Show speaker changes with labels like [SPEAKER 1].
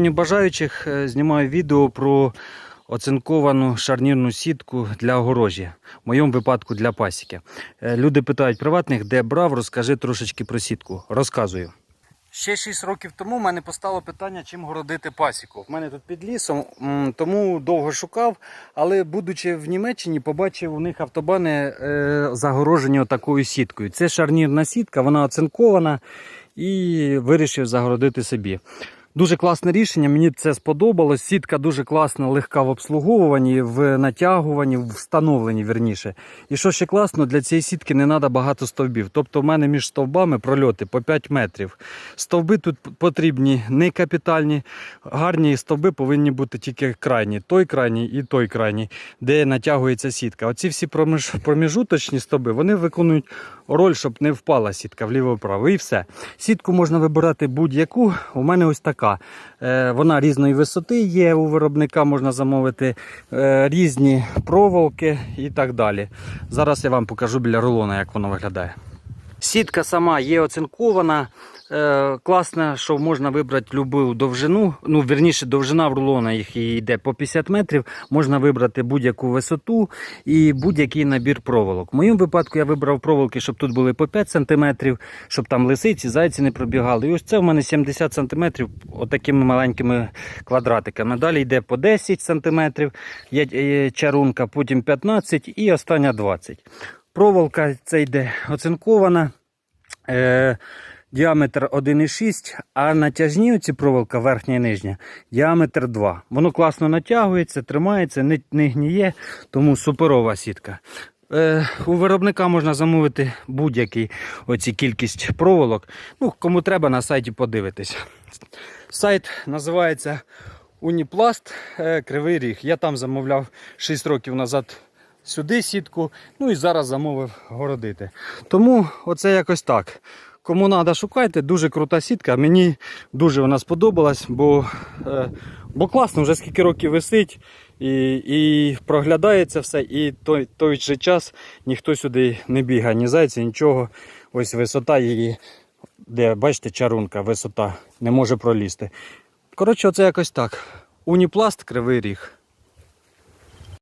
[SPEAKER 1] Бажаючих е, знімаю відео про оцинковану шарнірну сітку для огорожі, в моєму випадку для пасіки. Е, Люди питають приватних, де брав, розкажи трошечки про сітку. Розказую. Ще 6 років тому мене постало питання, чим городити пасіку. В мене тут під лісом, тому довго шукав, але будучи в Німеччині, побачив у них автобани е, загорожені такою сіткою. Це шарнірна сітка, вона оцинкована і вирішив загородити собі. Дуже класне рішення, мені це сподобалось. Сітка дуже класна, легка в обслуговуванні, в натягуванні, в встановленні верніше. І що ще класно, для цієї сітки не треба багато стовбів. Тобто в мене між стовбами прольоти по 5 метрів. Стовби тут потрібні не капітальні, гарні стовби повинні бути тільки крайні. Той крайній і той крайній, де натягується сітка. Оці всі проміж, проміжуточні стовби вони виконують роль, щоб не впала сітка вліво-вправо. І все. Сітку можна вибирати будь-яку. У мене ось така. Е, Вона різної висоти є у виробника, можна замовити е, різні проволоки і так далі. Зараз я вам покажу біля рулона, як воно виглядає. Сітка сама є оцинкована. Е, класно, що можна вибрати будь-яку довжину. Ну, верніше, довжина в рулона їх йде по 50 метрів. Можна вибрати будь-яку висоту і будь-який набір проволок. В моєму випадку я вибрав проволоки, щоб тут були по 5 см, щоб там лисиці, зайці не пробігали. І ось це в мене 70 см отакими маленькими квадратиками. Далі йде по 10 см, є чарунка, потім 15 і остання 20 Проволока це йде оцинкована. Е, діаметр 1,6, а натяжні оці проволока, верхня і нижня, діаметр 2. Воно класно натягується, тримається, не, не гніє, тому суперова сітка. Е, у виробника можна замовити будь-який оці кількість проволок. Ну, кому треба, на сайті подивитись. Сайт називається Уніпласт е, Кривий Ріг. Я там замовляв 6 років назад сюди сітку, ну і зараз замовив городити. Тому оце якось так. Кому треба, шукайте, дуже крута сітка. Мені дуже вона сподобалась, бо, е, бо класно, вже скільки років висить і, і проглядається все, і той, той же час ніхто сюди не бігає, ні зайці, нічого. Ось висота її, де бачите, чарунка, висота не може пролізти. Коротше, оце якось так. Уніпласт Кривий Ріг.